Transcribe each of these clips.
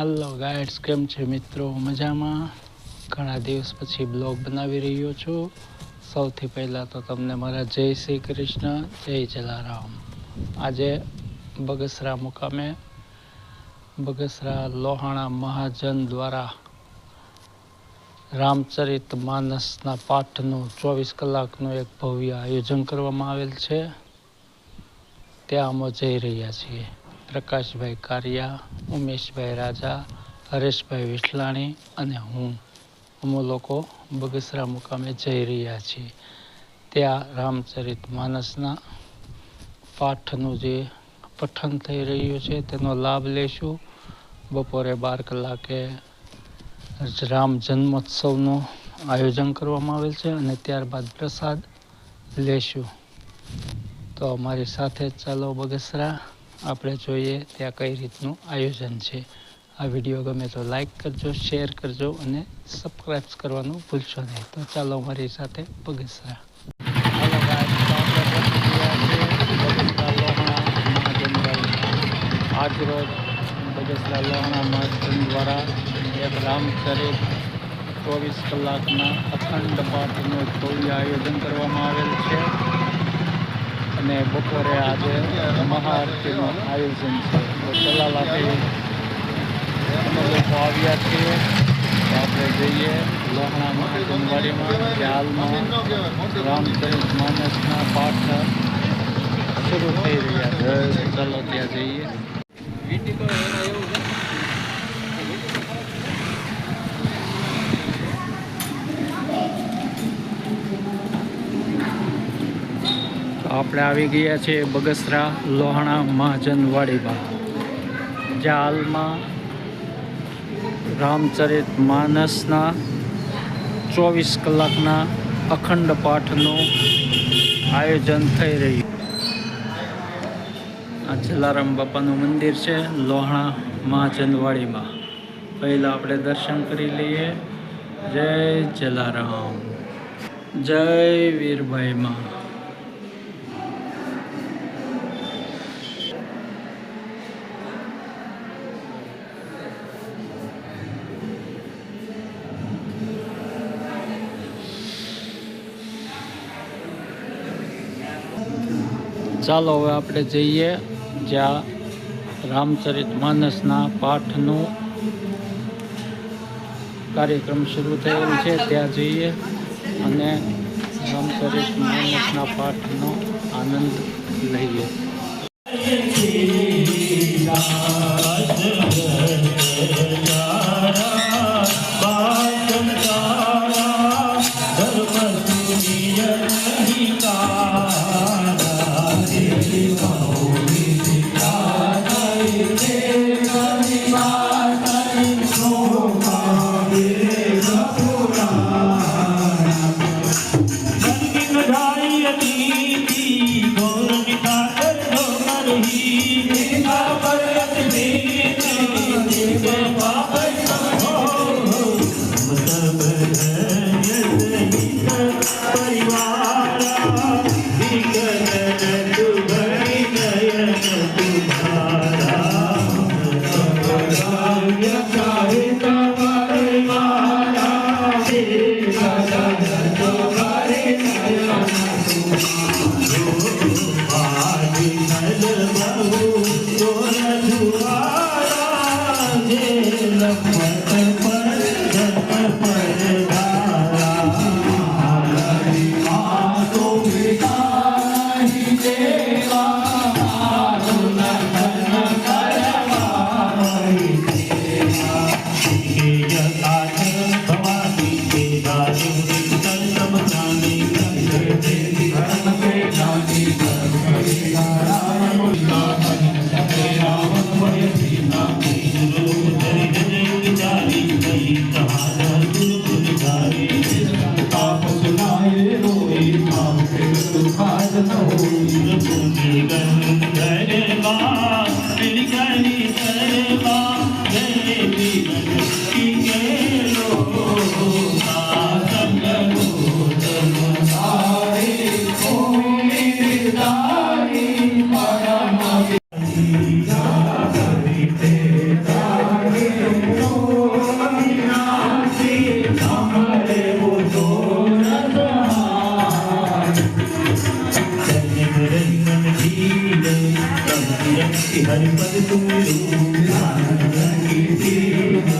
હાલો guides કેમ છે મિત્રો? મજામાં? ઘણા દિવસ પછી બ્લોગ બનાવી રહ્યો છું. સૌથી પહેલાં તો તમને મારા જય શ્રી કૃષ્ણ, જય જલારામ. આજે બગસરા મુકામે બગસરા લોહાણા મહાજન દ્વારા રામચરિત માનસના પાઠનું ચોવીસ કલાકનું એક ભવ્ય આયોજન કરવામાં આવેલ છે. ત્યાં અમે જઈ રહ્યા છીએ. પ્રકાશભાઈ કારિયા, ઉમેશભાઈ રાજા, હરેશભાઈ વિઠલાણી અને હું. અમે લોકો બગસરા મુકામે જઈ રહ્યા છીએ. ત્યાં રામચરિત માનસના પાઠનું જે પઠન થઈ રહ્યું છે, તેનો લાભ લઈશું બપોરે બાર કલાકે રામ જન્મોત્સવનું આયોજન કરવામાં આવેલ છે અને ત્યારબાદ પ્રસાદ લેશું. તો અમારી સાથે ચાલો બગસરા. આપણે જોઈએ ત્યાં કઈ રીતનું આયોજન છે. આ વીડિયો ગમે તો લાઈક કરજો શેર કરજો અને સબસ્ક્રાઈબ કરવાનું ભૂલશો નહીં. તો ચાલો અમારી સાથે પગસરા. આજરોજ બગસરા લોહાણા મહાજન દ્વારા એક રામચરિત ચોવીસ કલાકના અખંડ પાઠનું ભવ્ય આયોજન કરવામાં આવેલ છે. અને બપોરે આજે મહાઆરતીનું આયોજન છે. તો ચલાલાથી અમે લોકો આવ્યા છીએ. આપણે જઈએ લોહણા મહાજનવાડીમાં જે હાલમાં રામચરિત માનસના પાઠ શરૂ થઈ રહ્યા છે. ચાલો ત્યાં જઈએ તો આપણે આવી ગયા છીએ બગસરા લોહાણા મહાજનવાડીમાં, જ્યાં હાલમાં રામચરિત માનસના ચોવીસ કલાકના અખંડ પાઠનું આયોજન થઈ રહ્યું. આ જલારામ બાપાનું મંદિર છે લોહાણા મહાજનવાડીમાં. પહેલાં આપણે દર્શન કરી લઈએ. જય જલારામ. જય વીરભાઈ માં ચાલો હવે આપણે જઈએ જ્યાં રામચરિત માનસના પાઠનું કાર્યક્રમ શરૂ થયેલ છે. ત્યાં જઈએ અને રામચરિત માનસના પાઠનો આનંદ લઈએ. Thank you.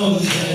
Glória.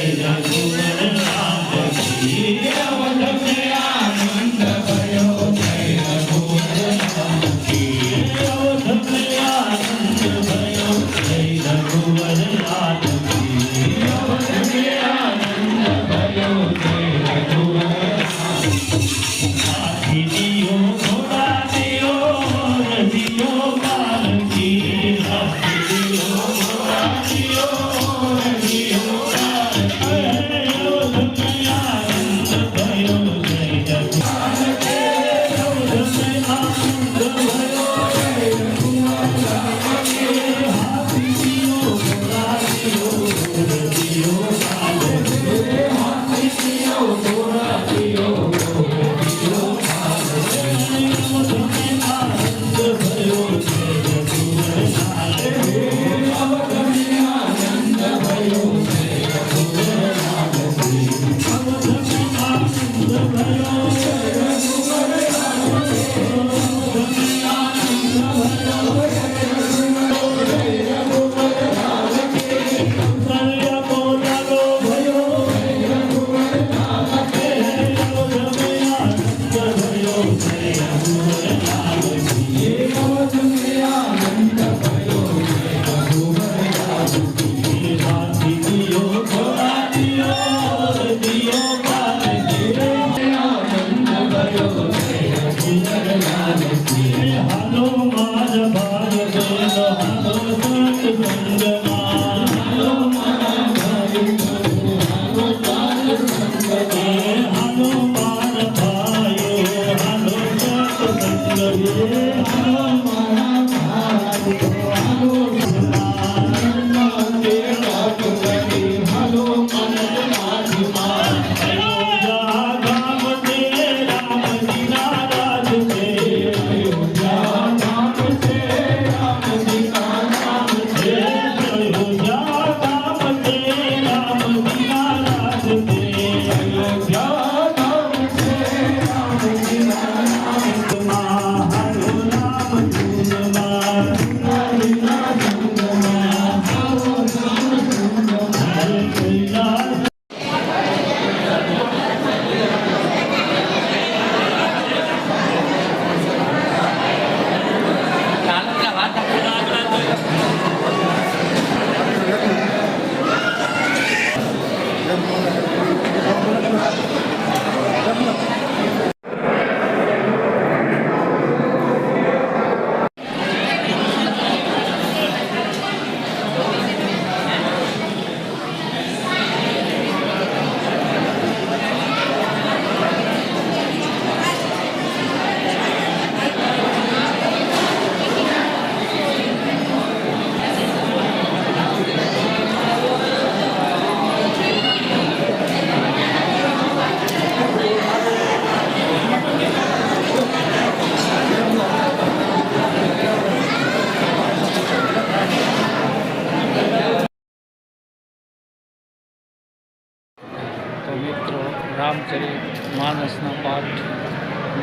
হানুমান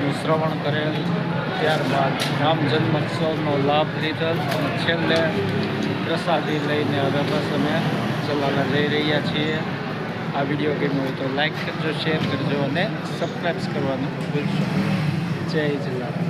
નું શ્રવણ કરેલ. ત્યારબાદ રામ જન્મોત્સવનો લાભ લીધેલ અને છેલ્લે પ્રસાદી લઈને હવે બસ અમે ચલાવવા જઈ રહ્યા છીએ. આ વીડિયો ગેમ હોય તો લાઇક કરજો, શેર કરજો અને સબસ્ક્રાઈબ કરવાનું ભૂલશો જય જલારામ.